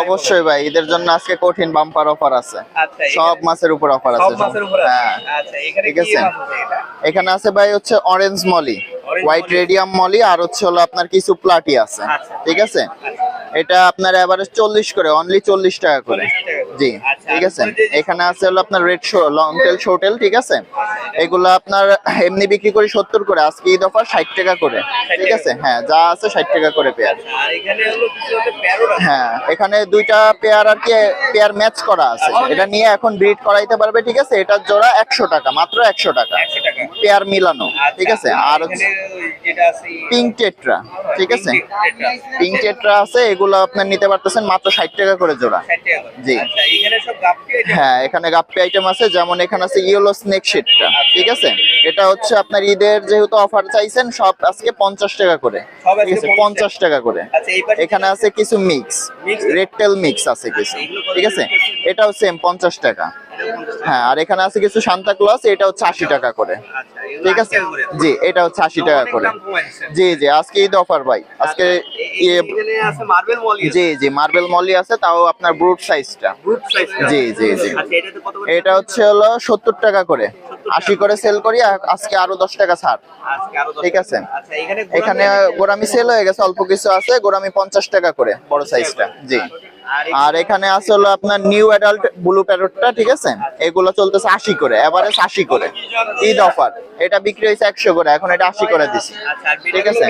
অবশ্যই ভাই ঈদের জন্য আজকে কঠিন বাম্পার অফার আছে। আচ্ছা সব মাছের উপর অফার আছে উপর আছে? হ্যাঁ। আচ্ছা ঠিক আছে। এখানে আছে ভাই হচ্ছে orange molly white radium molly আর হচ্ছে হলো আপনার কিছু প্লাটি আছে। আচ্ছা। ঠিক আছে। এটা আপনার এভারেজ চল্লিশ করে অনলি চল্লিশ টাকা করে। 40 টাকা করে। জি আচ্ছা, ঠিক আছে। এখানে আছে হলো আপনার red show long tail show tail ঠিক আছে? এগুলো আপনার এমনি বিক্রি করি সত্তর করে আজকে ঈদ অফার ষাট টাকা করে ঠিক আছে? হ্যাঁ যা আছে ষাট টাকা করে পেয়ার। আছে হ্যাঁ এখানে দুইটা পেয়ার আর কি পেয়ার ম্যাচ করা আছে। এটা নিয়ে এখন ব্রিড করাইতে পারবে ঠিক আছে? এটার জোড়া একশো টাকা মাত্র একশো টাকা। পেয়ার মিলানো ঠিক আছে? আর পিঙ্ক টেট্রা ঠিক আছে? পিঙ্ক টেট্রা আছে এগুলো আপনার নিতে পারতেছেন মাত্র ষাট টাকা করে জোড়া 60 টাকা করে। জি। আচ্ছা হ্যাঁ এখানে গাপ্পি আইটেম আছে যেমন এখানে আছে ইয়েলো স্নেক শিটটা ঠিক আছে এটা হচ্ছে আপনার ঈদের যেহেতু অফার চাইছেন সব আজকে পঞ্চাশ টাকা করে ঠিক আছে পঞ্চাশ টাকা করে আচ্ছা এখানে আছে কিছু মিক্স? রেড টেল মিক্স আছে কিছু ঠিক আছে? এটাও সেম পঞ্চাশ টাকা হ্যাঁ আর এখানে আছে কিছু সান্তা ক্লস এটা হচ্ছে আশি টাকা করে। আচ্ছা ঠিক আছে? জি এটা হচ্ছে আশি টাকা করে। জি জি আজকে ঈদ অফার ভাই। আজকে আচ্ছা, মলি জি জি মার্বেল মলি আছে তাও আপনার ব্রুট সাইজটা জি, জি, জি। আচ্ছা এটা হচ্ছে হলো সত্তর টাকা করে। আশি করে সেল করি আজকে আরও দশ টাকা ছাড়। আজকে ঠিক আছে। এখানে এখানে গোরামি সেল হয়ে গেছে অল্প কিছু আছে গোরামি পঞ্চাশ টাকা করে বড় সাইজটা জি। আর এখানে আছে হলো আপনার নিউ অ্যাডাল্ট ব্লু প্যারটটা ঠিক আছে? এগুলো চলতেছে আশি করে এভারেজ আশি করে। ঈদ অফার এটা বিক্রি হয়েছে একশো করে এখন এটা আশি করে দিছি। আচ্ছা ঠিক আছে?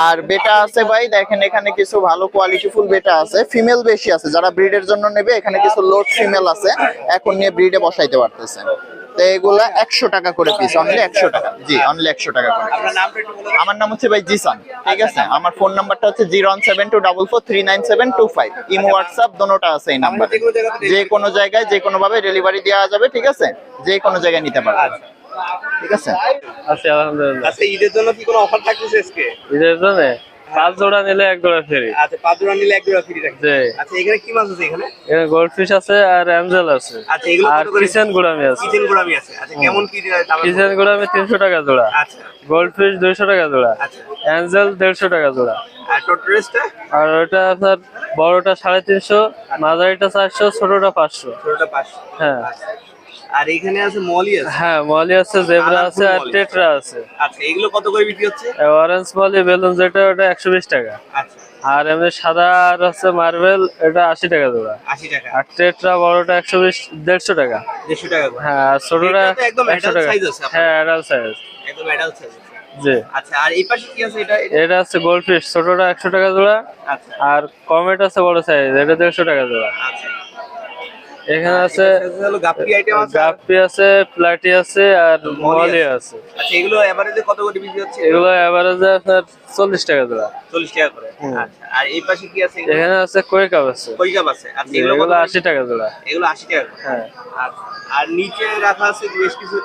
আর বেটা আছে ভাই দেখেন এখানে কিছু ভালো কোয়ালিটি ফুল বেটা আছে। ফিমেল বেশি আছে যারা ব্রিডের জন্য নেবে এখানে কিছু লোড ফিমেল আছে এখন নিয়ে ব্রিডে বসাইতে পারতেছে। তো এগুলা একশো টাকা করে পিস অনলি একশো টাকা। জি অনলি একশো টাকা করে আমার নাম হচ্ছে ভাই জিসান। ঠিক আছে। আমার ফোন নাম্বারটা হচ্ছে zero one seven two double four three nine seven two five. Imo WhatsApp দোনোটা আছে এই নাম্বার। যে কোনো জায়গায় যে কোনো ভাবে ডেলিভারি দেওয়া যাবে ঠিক আছে? যে কোনো জায়গায় নিতে পারবে। ঠিক আছে? আছি আলহামদুলিল্লাহ। আচ্ছা ঈদের জন্য কি কোনো অফার থাকতেছে আজকে? ঈদের জন্য? পাঁচ জোড়া নিলে এক জোড়া ফ্রি আচ্ছা পাঁচ জোড়া নিলে এক জোড়া ফ্রি আচ্ছা এখানে কি মাছ আছে এখানে? এখানে গোল্ডফিশ আছে আর অ্যাঞ্জেল আছে। আচ্ছা এগুলো আর কিচেন গুড়ামি আছে। কিচেন গোড়ামি আছে। আচ্ছা কেমন কি দাম কিচেন গুড়ামি তিনশো টাকা জোড়া। আচ্ছা। গোল্ডফিশ দুইশো টাকা জোড়া। আচ্ছা। অ্যাঞ্জেল দেড়শো টাকা জোড়া। আর আর ওটা আপনার বড়টা সাড়ে তিনশো মাঝারিটা চারশো ছোটটা পাঁচশো। ছোটটা পাঁচশো। হ্যাঁ। আর এখানে আছে মলি আছে? হ্যাঁ মলি আছে জেব্রা আছে আর। টেট্রা আছে। আচ্ছা এগুলো কত করে বিক্রি হচ্ছে? অরেঞ্জ মলি বেলুন যেটা ওটা একশো বিশ টাকা। আচ্ছা। আর এমনি সাদা আর হচ্ছে মার্বেল এটা আশি টাকা জোড়া। আশি টাকা। আর টেট্রা বড়টা একশো বিশ দেড়শো টাকা। দেড়শো টাকা হ্যাঁ আর ছোটটা একদম size আছে হ্যাঁ অ্যাডাল্ট সাইজ একদম অ্যাডাল্ট সাইজ জি। আচ্ছা আর এই পাশে কি আছে এটা? গোল্ডফিশ ছোটটা একশো টাকা জোড়া। আচ্ছা। আর কমেট আছে বড় সাইজ এটা দেড়শো টাকা জোড়া। আচ্ছা। এখানে আছে এটা গাপ্পি আইটেম আছে। গাপ্পি আছে প্লাটি আছে আর মলি আছে। আচ্ছা এগুলো এভারেজে কত করে বিক্রি হচ্ছে? এগুলো এভারেজে আপনার চল্লিশ টাকা জোড়া চল্লিশ টাকা করে। আচ্ছা আর এই পাশে কি আছে এখানে আছে কই কাপ আছে। কই কাপ আছে। আচ্ছা এগুলো কত এগুলো করে? আশি টাকা জোড়া এগুলো আশি টাকা করে। হ্যাঁ। আচ্ছা আর নিচে রাখা আছে বেশ কিছু?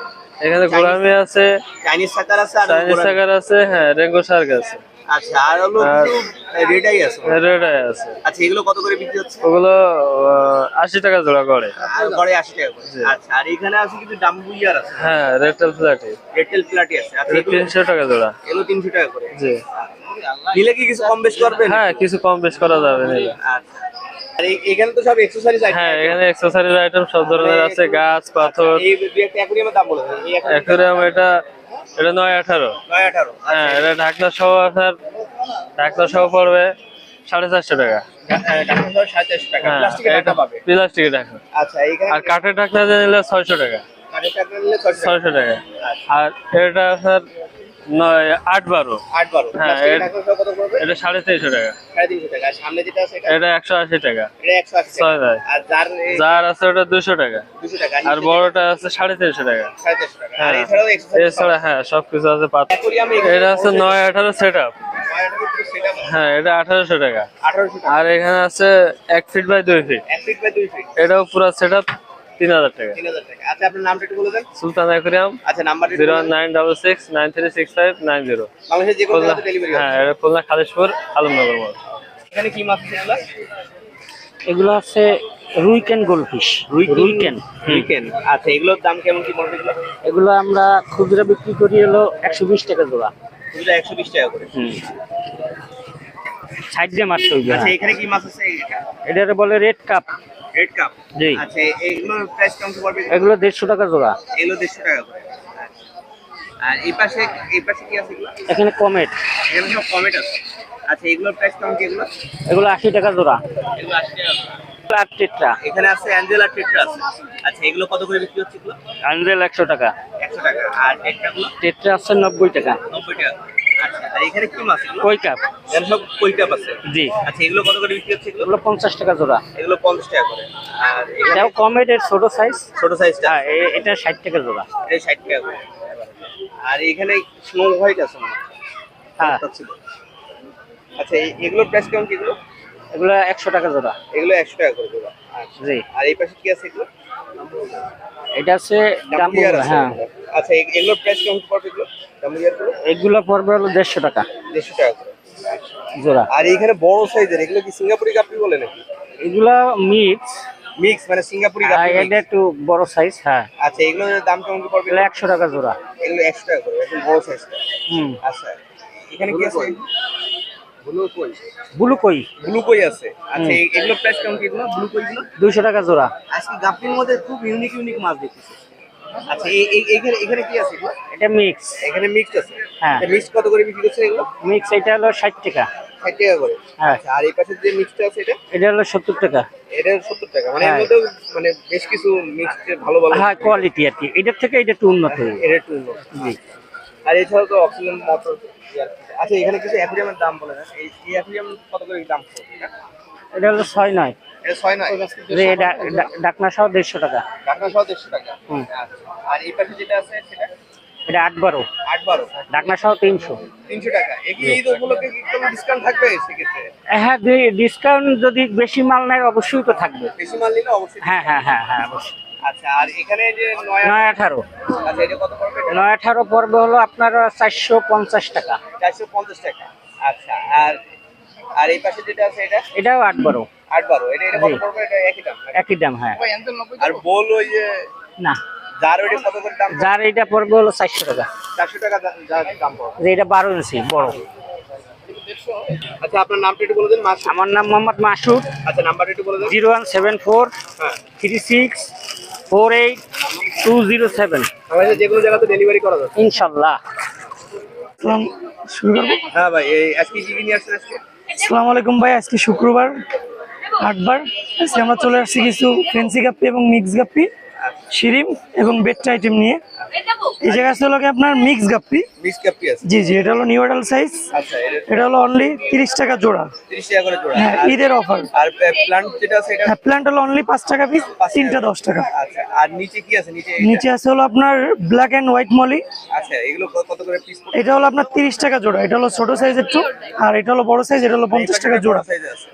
এখানে গোলামি আছে। চাইনিজ সাকার আছে আর চাইনিজ। সাগার আছে হ্যাঁ রেঙ্গো শার্ক আছে। আচ্ছা আর হলো রেডাই আছে? রেড আই আছে। আচ্ছা এগুলো কত করে বিক্রি হচ্ছে? ওগুলো আহ, আশি টাকা জোড়া করে। আর গড়ে আশি টাকা করে। আচ্ছা আর এখানে আছে কিছু ডাম্বুইয়ার আছে। হ্যাঁ রেটেল প্লাটি রেটেল প্লাটি আছে। আচ্ছা এটা এগুলো তিনশো টাকা জোড়া। এগুলো তিনশো টাকা করে। জি। নিলে কি কিছু কম বেশ করবেন হ্যাঁ কিছু কম বেশ করা যাবে নিলে। আচ্ছা। আর এখানে তো সব এক্সেসরিজ আইটেম হ্যাঁ এখানে এক্সেসরিজ আইটেম সব ধরনের আছে গাছ পাথর। এই একটা অ্যাকুরিয়ামের দাম বলে দেন। এই অ্যাকুরিয়াম এটা এটা নয় আঠারো। আঠারো হ্যাঁ এটা ঢাকনা সহ আপনার ঢাকনা সহ পড়বে সাড়ে চারশো টাকা। হ্যাঁ, টাকা। হ্যাঁ প্লাস্টিকের ঢাকনা আচ্ছা আর কাঠের ঢাকনা নিলে ছয়শো টাকা। ছয়শো টাকা। টাকা। আর এটা আপনার নয় আট বারো। আট বারো। হ্যাঁ, পড়বে? এটা সাড়ে তিনশো টাকা। সাড়ে তিনশো টাকা। আর সামনে যেটা আছে এটা? একশো আশি টাকা। এটা একশো আশি ছয় আর যার যার আছে ওটা দুশো টাকা। দুশো টাকা। আর বড়টা আছে সাড়ে তিনশো টাকা। সাড়ে চারশো টাকা। হ্যাঁ। এছাড়া হ্যাঁ সবকিছু আছে পাত এটা আছে নয় আঠারো সেট আপ হ্যাঁ এটা আঠারোশো টাকা। আর এখানে আছে এক ফিট বাই দুই ফিট এক ফিট বাই দুই ফিট এটাও পুরো সেট আপ তিন হাজার টাকা। তিন হাজার টাকা। আচ্ছা আপনার নামটা একটু বলে দেন। সুলতান অ্যাকুরিয়াম আচ্ছা number zero nine double six nine three six five nine zero. বাংলাদেশের যে কোনো ডেলিভারি হ্যাঁ এটা খুলনা খালিশপুর আলমনগর মোড়। এখানে কি মাছ আছে এগুলো? রুইকেন রুইকেন। আচ্ছা এগুলোর দাম কেমন কি পড়বে এগুলো? এগুলো আমরা খুচরা বিক্রি করি হলো একশো বিশ টাকা জোড়া। এগুলো একশো বিশ টাকা করে। সাইড দিয়ে আচ্ছা। এখানে কি মাছ আছে? এটা এটারে বলে রেড কাপ। রেড কাপ জি। আচ্ছা এগুলোর প্রাইস কেমন পড়বে? এগুলো দেড়শো টাকা জোড়া। এগুলো দেড়শো টাকা করে। আর এই পাশে এই পাশে কি আছে এগুলো? এখানে কমেট এখানে সব কমেট আছে। আচ্ছা এগুলোর প্রাইস কেমন কি এগুলো? এগুলো আশি টাকা জোড়া। এগুলো আশি টাকা করে। আর টেট্রা। এখানে আছে অ্যাঞ্জেলা টেট্রা আছে। আচ্ছা এগুলো কত করে বিক্রি হচ্ছে এগুলো? টাকা। একশো টাকা। আর টেট্রাগুলো টেট্রা আছে টাকা। আর এখানে কি মাছ কই কাপ? সব কই কাপ আছে? জি। আচ্ছা এগুলো কত করে বিক্রি হচ্ছে এগুলো? এগুলো পঞ্চাশ টাকা জোড়া। এগুলো পঞ্চাশ টাকা করে। আর এটাও ছোট সাইজ ছোট সাইজটা হ্যাঁ এটা ষাট টাকা জোড়া। এটা ষাট টাকা করে। আর এখানে স্নো হোয়াইট আছে মনে হ্যাঁ। আচ্ছা প্রাইস কেমন কি এগুলো? টাকা জোড়া। এগুলো একশো টাকা করে আচ্ছা। জি। আর এই পাশে কি আছে এগুলো? এটা আছে হ্যাঁ। আচ্ছা এগুলোর প্রাইস কেমন পড়বে এগুলো? এগুলো পড়বে হলো দেড়শো টাকা। দেড়শো টাকা করে। জোড়া। আর এইখানে বড় সাইজের এগুলো কি সিঙ্গাপুরি কাপড়ি বলে নাকি? এগুলো মিক্স মিক্স মানে সিঙ্গাপুরি আর কাপড়ি এটা একটু বড় সাইজ হ্যাঁ। আচ্ছা এগুলোর দাম কেমন কি পড়বে? এগুলো একশো টাকা জোড়া। এগুলো একশো টাকা করে একদম বড় সাইজটা হুম। আচ্ছা এখানে কি আছে? ব্লু কই ব্লু কই ব্লু কই আছে। আচ্ছা এ- প্রাইস কেমন কি এগুলো? ব্লু কই গুলো দুইশো টাকা জোড়া। আজকে গাপ্পির মধ্যে খুব ইউনিক ইউনিক মাছ দেখতেছি। আচ্ছা এই এখানে এখানে কি আছে এটা মিক্স এখানে মিক্সড আছে? হ্যাঁ। মিক্স কত করে বিক্রি করছেন এগুলো? মিক্স এটা হলো ষাট টাকা। ষাট টাকা করে। হ্যাঁ। আচ্ছা আর এই পাশে যে মিক্সটা আছে এটা? এটা হলো সত্তর টাকা। এটা সত্তর টাকা। মানে এর হ্যাঁ। মধ্যে মানে বেশ কিছু মিক্সড ভালো ভালো হ্যাঁ কোয়ালিটি আর কি। এটার থেকে এটা একটু উন্নত এটা একটু উন্নত। জি। আর এছাড়াও তো অক্সিজেন মোটর আচ্ছা এখানে কিছু অ্যাকুরিয়ামের দাম বলে না এই এই অ্যাকুরিয়াম কত করে দাম পড়বে? এটা? হলো ছয় নয়। ছয় ডাকনা সহ দেড়শো টাকা। ঢাকনা সহ দেড়শো টাকা? আচ্ছা। আর এই পাশে যেটা আছে সেটা? এটা আট বারো। আট বারো। ডাকনা সহ তিনশো। তিনশো টাকা। উপলক্ষে ডিসকাউন্ট থাকবে সেক্ষেত্রে? হ্যাঁ ডিসকাউন্ট যদি বেশি মাল নেয় অবশ্যই তো থাকবে। বেশি মাল নিলে অবশ্যই হ্যাঁ হ্যাঁ হ্যাঁ হ্যাঁ অবশ্যই। আচ্ছা আর এখানে যে নয় আঠারো। আচ্ছা নয় আঠারো পর্বে হলো আপনার চারশো পঞ্চাশ টাকা। চারশো পঞ্চাশ টাকা। আচ্ছা আর আর এই পাশে যেটা আছে এটা? এটাও আট বারো। আট বারো। এটা এটা কত পড়বে? এটা একই দাম একই দাম হ্যাঁ। আর বল ওই যে না। যার ওইটা কত করে দাম যার এটা পড়বে হলো চারশো টাকা। চারশো টাকা দা- যার দাম পড়বে। যে এটা বারো ইঞ্চি বড়। আচ্ছা আপনার নামটা একটু বলে দিন মাস আমার নাম মোহাম্মদ মাসুদ। আচ্ছা নাম্বারটা একটু বলে দিন। জিরো ওয়ান সেভেন ফোর হ্যাঁ। Three six four eight two zero seven. আমাদের যে কোনো জায়গাতে ডেলিভারি করা যাবে। ইনশাল্লাহ। শুরু হ্যাঁ ভাই এই আজকে কি নিয়ে আসছেন আজকে? আসসালামু আলাইকুম ভাই, আজকে শুক্রবার, আটবার। আজকে আমরা চলে আসছি কিছু ফেন্সি গাপ্পি এবং মিক্স গাপ্পি, শিরিম এবং বেটটা আইটেম নিয়ে। এই জায়গা আছে হলো আপনার মিক্স গাপ্পি। মিক্স কাপি আছে। জি জি এটা হলো নিউ অ্যাডাল সাইজ আচ্ছা এটা এটা হলো অনলি তিরিশ টাকা জোড়া। তিরিশ টাকা করে জোড়া। হ্যাঁ ঈদের অফার আর প্লান্ট যেটা আছে এটা? হ্যাঁ প্ল্যান্ট হলো অনলি পাঁচ টাকা পিস তিনটা দশ টাকা। আচ্ছা আর নিচে কি আছে? নিচে নিচে আছে হলো আপনার ব্ল্যাক অ্যান্ড হোয়াইট মলি আচ্ছা এগুলো কত করে পিস এটা হলো আপনার তিরিশ টাকা জোড়া। এটা হলো ছোট সাইজ একটু আর এটা হলো বড় সাইজ এটা হলো পঞ্চাশ টাকা জোড়া।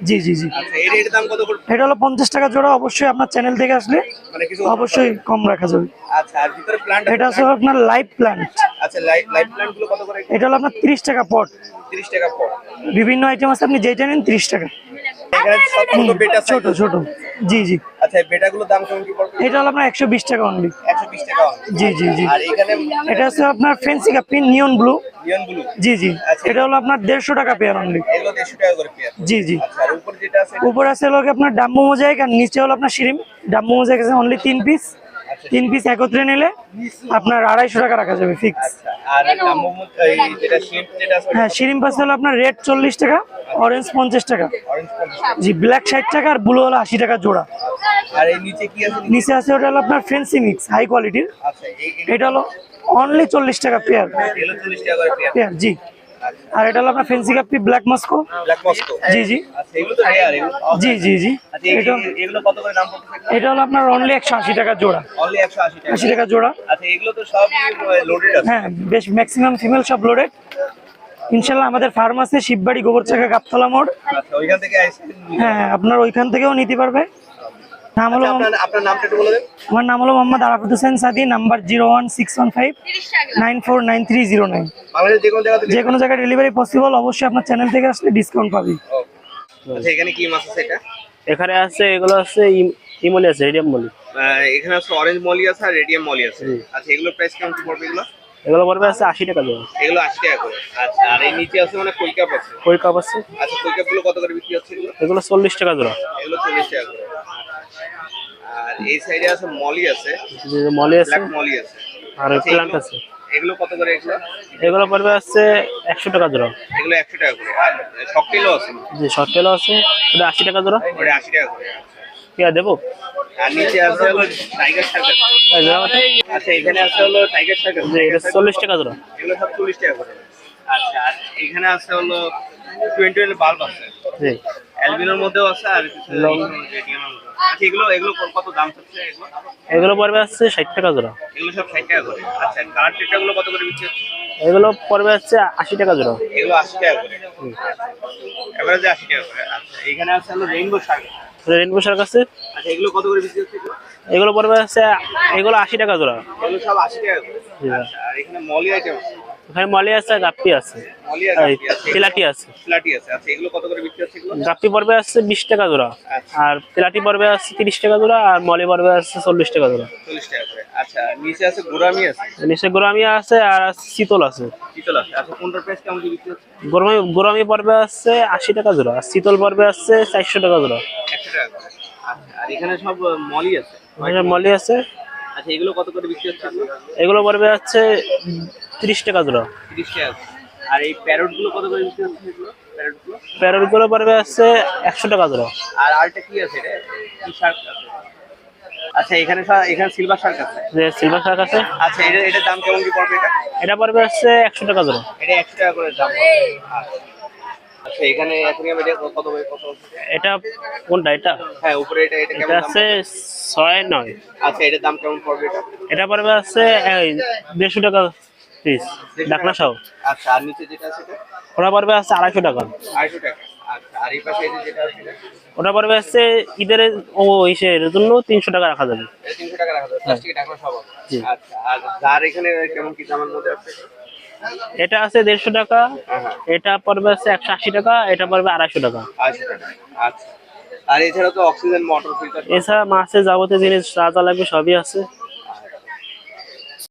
জি জি জি। আচ্ছা এর এর দাম কত করে? এটা হলো পঞ্চাশ টাকা জোড়া। অবশ্যই আপনার চ্যানেল থেকে আসলে মানে কিছু অবশ্যই কম রাখা যাবে। আচ্ছা আর ভিতরে প্লান্ট এটা হচ্ছে আপনার লাইভ প্ল্যান্ট আচ্ছা প্লান্টগুলো কত করে? এটা হলো আপনার তিরিশ টাকা পট 30 টাকা পর বিভিন্ন আইটেম আছে আপনি যেটা নেন তিরিশ টাকা। এখানে সব ছোট বেটা ছোট ছোট। জি জি। আচ্ছা বেটাগুলোর দাম কেমন কি পড়বে? এটা হলো আপনার টাকা অনলি 120 টাকা জি জি জি। আর এখানে এটা হচ্ছে আপনার ফেন্সি কাপি নিয়ন ব্লু জি জি। এটা হলো আপনার দেড়শো টাকা পেয়ার অনলি এগুলো 150 টাকা করে পেয়ার জি জি। আচ্ছা আর উপর যেটা আছে? উপরে আছে হলো আপনার ডাম্বু মোজাইক আর নিচে হলো আপনার শিরিম ডাম্বু মোজাইক আছে অনলি তিন পিস তিন পিস একত্রে নিলে আপনার আড়াইশো টাকা রাখা যাবে ফিক্স আচ্ছা হ্যাঁ শিরিম পাস হলো আপনার রেড চল্লিশ টাকা অরেঞ্জ পঞ্চাশ টাকা। জি ব্ল্যাক ষাট টাকা আর ব্লু হলো আশি টাকা জোড়া। নিচে আছে? ওটা হলো আপনার ফেন্সি মিক্স হাই কোয়ালিটির আচ্ছা এটা হলো অনলি চল্লিশ টাকা পেয়ার এগুলো 40 টাকা করে পেয়ার পেয়ার জি। আর এটা হলো আপনার fancy guppy black Moscow black Moscow জি জি। জি জি জি। আচ্ছা এটা এগুলো কত করে দাম পড়তেছে? এটা হলো আপনার অনলি একশো আশি টাকা জোড়া। অনলি 180 টাকা। আশি টাকা জোড়া। আচ্ছা এগুলো তো সব লোডেড আছে। হ্যাঁ বেশ ম্যাক্সিমাম ফিমেল সব লোডেড ইনশাল্লাহ আমাদের ফার্ম আছে শিববাড়ি গোবরচাকা গাবতলা মোড়। আচ্ছা ওইখান থেকে হ্যাঁ আপনার ওইখান থেকেও নিতে পারবে। নাম হলো আপনার আপনার নামটা একটু বলে দেন। আমার নাম হলো Mohammad Arafat Hossain Sadi number zero one six one five nine four nine three zero nine. যে কোনো জায়গায় ডেলিভারি পসিবল অবশ্যই আপনার চ্যানেল থেকে আসলে ডিসকাউন্ট পাবি। আচ্ছা এখানে কি মাছ আছে এটা? এখানে আছে এগুলো আছে ইম- ইমলি আছে রেডিয়াম মলি আহ, এখানে আছে অরেঞ্জ মলি আছে আর রেডিয়াম মলি আছে। আচ্ছা এগুলোর প্রাইস কেমন পড়বে এগুলো? এগুলো পড়বে আছে আশি টাকা জোড়া এগুলো আশি টাকা করে। আচ্ছা আর এই নিচে আছে মানে কই কাপ আছে? কই কাপ আছে? আচ্ছা কই কত করে বিক্রি হচ্ছে এগুলো? এগুলো চল্লিশ টাকা জোড়া। এগুলো চল্লিশ টাকা করে। আর এই সাইডে আছে মলি আছে। যে মলি আছে। ব্ল্যাক মলি আছে। আর আচ্ছা, প্লান্ট এগুলো- আছে। এগুলো কত করে এগুলো? এগুলো পড়বে আছে একশো টাকা জোড়া। এগুলো একশো টাকা করে। আর শকটেলও আছে? যে শর্ট টেলও আছে। ওটা আশি টাকা জোড়া। ওটা আশি টাকা করে কি আর দেবো? আর নিচে আছে হলো টাইগার সার্কাস আচ্ছা এখানে আছে হলো টাইগার সার্কাস যে এটা চল্লিশ টাকা জোড়া। এগুলো সব চল্লিশ টাকা করে। আচ্ছা আর এখানে আছে হলো টোয়েন্টি ওয়ান বাল্ব আছে। জি। অ্যালবিনোর মধ্যেও আছে আর কিছু রেডিয়ামের। আচ্ছা এগুলো এগুলো কত দাম থাকছে এগুলো? এগুলো পড়বে আছে ষাট টাকা জোড়া। এগুলো সব ষাট টাকা করে। আচ্ছা কালার টেট্রা গুলো কত করে বিক্রি হচ্ছে এগুলো পড়বে আছে আশি টাকা জোড়া। এগুলো আশি টাকা করে। এভারেজে আশি টাকা করে। আচ্ছা এখানে আছে হলো রেইনবো শার্ক রেনবো শার্ক আছে। আচ্ছা এগুলো কত করে বিক্রি হচ্ছে এগুলো? পড়বে আছে এগুলো আশি টাকা জোড়া। এগুলো সব আশি টাকা করে। আচ্ছা আর এখানে মলি আইটেম আছে। এখানে মলি আছে গাপ্পি আছে। আর গাপ্পি আছে। আচ্ছা গাপ্পি আছে বিশ টাকা জোড়া। আচ্ছা। আর আছে তিরিশ টাকা জোড়া আর মলি আছে চল্লিশ টাকা জোড়া। চল্লিশ টাকা আচ্ছা নিচে আছে গোরামি আছে? নিচে গোরামি আছে আর শীতল আছে। শীতল আছে। আচ্ছা কোনটার প্রাইস কেমন বিক্রি হচ্ছে? গোরামি গোরামি পড়বে আছে আশি টাকা জোড়া আর শীতল পর্বে আছে চারশো টাকা জোড়া। একশো টাকা আর এখানে সব মলি আছে? মলি আছে। আচ্ছা এগুলো কত করে বিক্রি হচ্ছে? এগুলো? পড়বে আছে তিরিশ টাকা জোড়া। তিরিশ টাকা। আর এই প্যারটগুলো কত করে বিক্রি হচ্ছে এগুলো? প্যারটগুলো প্যারটগুলো পড়বে আছে একশো টাকা জোড়া। আর আরেকটা কি আছে এটা কি শার্ক আছে? আচ্ছা এখানে এখানে সিলভার শার্ক আছে। যে সিলভার শার্ক আছে। আচ্ছা এটা এটার দাম কেমন কি পড়বে এটা? এটা পড়বে আছে একশো টাকা জোড়া। এটা একশো টাকা করে দাম আচ্ছা। আচ্ছা এখানে অ্যাকুরিয়াম এটা কত কত এটা কোনটা এটা? হ্যাঁ উপরে এটা এটা কেমন দাম আছে ছয় নয়। আচ্ছা এটার দাম কেমন পড়বে এটা? এটা পড়বে আছে এই দেড়শো টাকা পিস ডাকনা সহ। আচ্ছা আর নিচে যেটা আছে ওটা পড়বে আছে আড়াইশো টাকা। আড়াইশো টাকা। আচ্ছা আর এই পাশে যে যেটা আছে এটা? ওটা পড়বে আছে ঈদের ও ইসের জন্য তিনশো টাকা রাখা যাবে। এটা আছে। আচ্ছা আর যার এখানে কেমন কি দামের মধ্যে আছে? এটা আছে দেড়শো টাকা হ্যাঁ হ্যাঁ। এটা পড়বে আছে একশো আশি টাকা এটা পড়বে আড়াইশো টাকা। আচ্ছা। আর এছাড়া তো অক্সিজেন মোটর এছাড়া মাছের যাবতীয় জিনিস যা যা লাগবে সবই আছে।